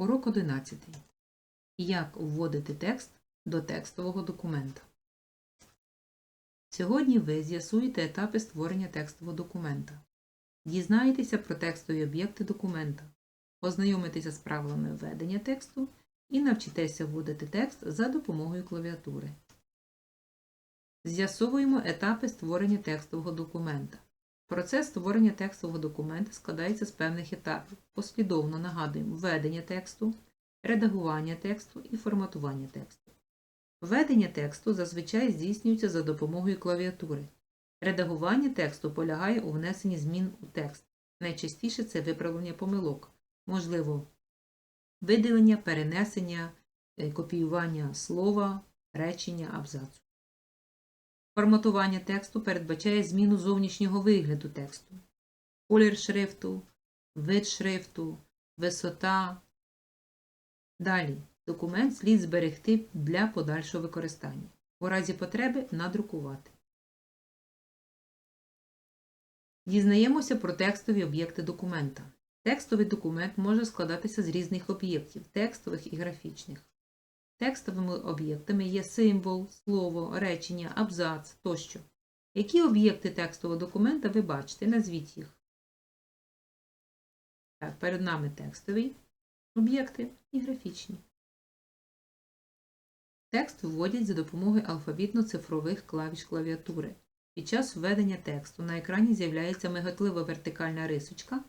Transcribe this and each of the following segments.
Урок 11. Як вводити текст до текстового документа. Сьогодні ви з'ясуєте етапи створення текстового документа. Дізнаєтеся про текстові об'єкти документа, ознайомитеся з правилами введення тексту і навчитеся вводити текст за допомогою клавіатури. З'ясовуємо етапи створення текстового документа. Процес створення текстового документа складається з певних етапів. Послідовно нагадуємо введення тексту, редагування тексту і форматування тексту. Введення тексту зазвичай здійснюється за допомогою клавіатури. Редагування тексту полягає у внесенні змін у текст. Найчастіше це виправлення помилок, можливо, видалення, перенесення, е, копіювання слова, речення, абзацу. Форматування тексту передбачає зміну зовнішнього вигляду тексту, колір шрифту, вид шрифту, висота. Далі документ слід зберегти для подальшого використання. У разі потреби надрукувати. Дізнаємося про текстові об'єкти документа. Текстовий документ може складатися з різних об'єктів текстових і графічних. Текстовими об'єктами є символ, слово, речення, абзац тощо. Які об'єкти текстового документа ви бачите? Назвіть їх. Так, перед нами текстові об'єкти і графічні. Текст вводять за допомогою алфавітно-цифрових клавіш клавіатури. Під час введення тексту на екрані з'являється мигатлива вертикальна рисочка.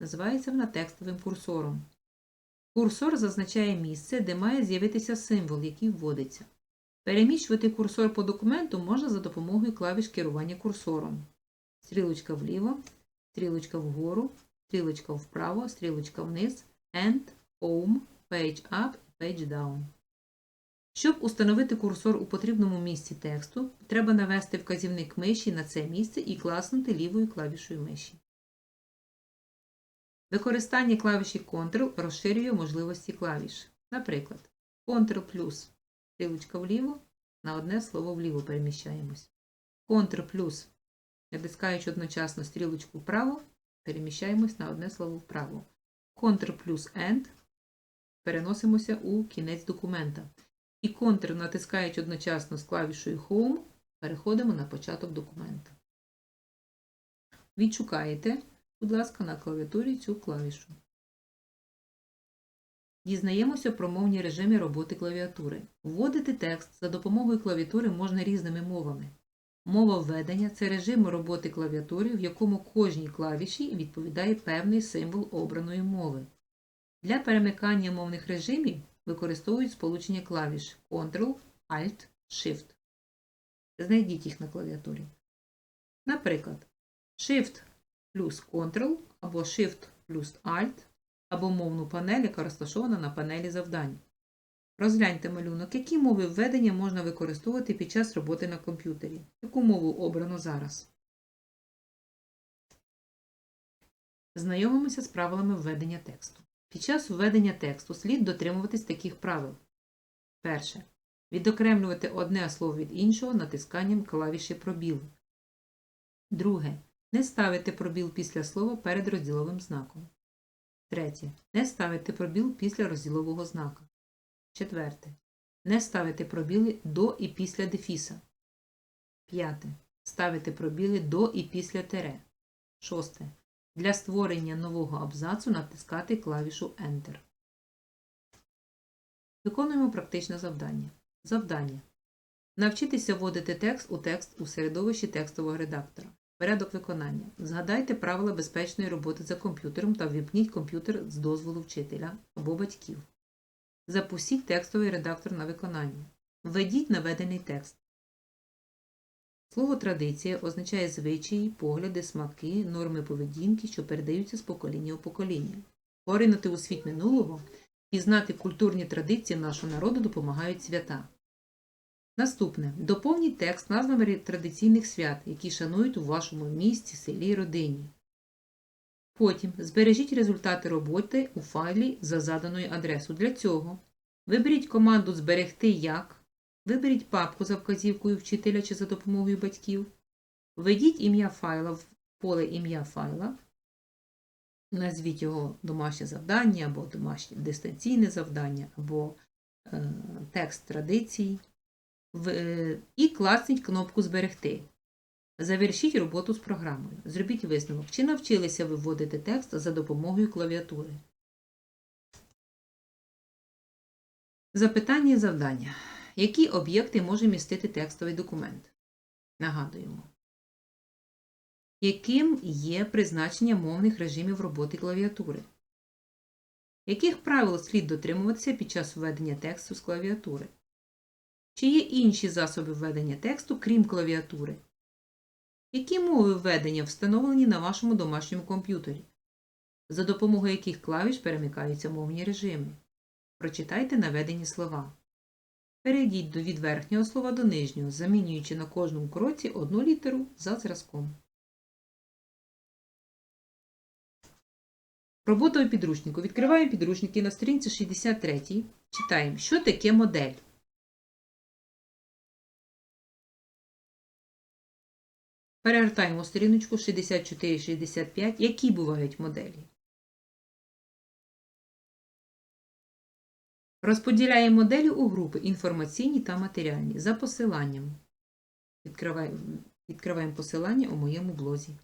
Називається вона текстовим курсором. Курсор зазначає місце, де має з'явитися символ, який вводиться. Переміщувати курсор по документу можна за допомогою клавіш керування курсором. Стрілочка вліво, стрілочка вгору, стрілочка вправо, стрілочка вниз, End, Home, Page Up Page Down. Щоб установити курсор у потрібному місці тексту, треба навести вказівник миші на це місце і класнути лівою клавішою миші. Використання клавіші Ctrl розширює можливості клавіш. Наприклад, Ctrl плюс стрілочка вліво, на одне слово вліво переміщаємось. Ctrl плюс, натискаючи одночасно стрілочку вправо, переміщаємось на одне слово вправо. Ctrl плюс End переносимося у кінець документа. І Ctrl, натискаючи одночасно з клавішою Home, переходимо на початок документа. Відшукаєте будь ласка, на клавіатурі цю клавішу. Дізнаємося про мовні режими роботи клавіатури. Вводити текст за допомогою клавіатури можна різними мовами. Мова введення це режим роботи клавіатури, в якому кожній клавіші відповідає певний символ обраної мови. Для перемикання мовних режимів використовують сполучення клавіш Ctrl, Alt, Shift. Знайдіть їх на клавіатурі. Наприклад, Shift плюс Ctrl або Shift плюс Alt, або мовну панель, яка розташована на панелі завдань. Розгляньте малюнок, які мови введення можна використовувати під час роботи на комп'ютері. Яку мову обрано зараз? Знайомимося з правилами введення тексту. Під час введення тексту слід дотримуватись таких правил. Перше. Відокремлювати одне слово від іншого натисканням клавіші пробіл. Друге. Не ставити пробіл після слова перед розділовим знаком. Третє. Не ставити пробіл після розділового знака. Четверте. Не ставити пробіли до і після дефіса. П'яте. Ставити пробіли до і після тире. Шосте. Для створення нового абзацу натискати клавішу Enter. Виконуємо практичне завдання. Завдання. Навчитися вводити текст у текст у середовищі текстового редактора. Порядок виконання. Згадайте правила безпечної роботи за комп'ютером та ввімкніть комп'ютер з дозволу вчителя або батьків. Запустіть текстовий редактор на виконання. Введіть наведений текст. Слово традиція означає звичаї, погляди, смаки, норми поведінки, що передаються з покоління у покоління. Поринути у світ минулого і знати культурні традиції нашого народу допомагають свята. Наступне. Доповніть текст назвами традиційних свят, які шанують у вашому місті, селі родині. Потім збережіть результати роботи у файлі за заданою адресою. Для цього виберіть команду Зберегти як, виберіть папку за вказівкою вчителя чи за допомогою батьків, введіть ім'я файла в поле ім'я файла, Назвіть його домашнє завдання, або домашнє дистанційне завдання, або е, текст традицій. Е, і класніть кнопку Зберегти. Завершіть роботу з програмою. Зробіть висновок, чи навчилися ви вводити текст за допомогою клавіатури. Запитання і завдання. Які об'єкти може містити текстовий документ? Нагадуємо. Яким є призначення мовних режимів роботи клавіатури? Яких правил слід дотримуватися під час введення тексту з клавіатури? Чи є інші засоби введення тексту, крім клавіатури? Які мови введення встановлені на вашому домашньому комп'ютері? За допомогою яких клавіш перемикаються мовні режими? Прочитайте наведені слова. Перейдіть від верхнього слова до нижнього, замінюючи на кожному кроці одну літеру за зразком. Робота у підручнику. Відкриваємо підручники на сторінці 63. Читаємо, що таке модель. Перегортаємо сторіночку 64-65. Які бувають моделі? Розподіляємо моделі у групи інформаційні та матеріальні за посиланням. Відкриваємо, посилання у моєму блозі.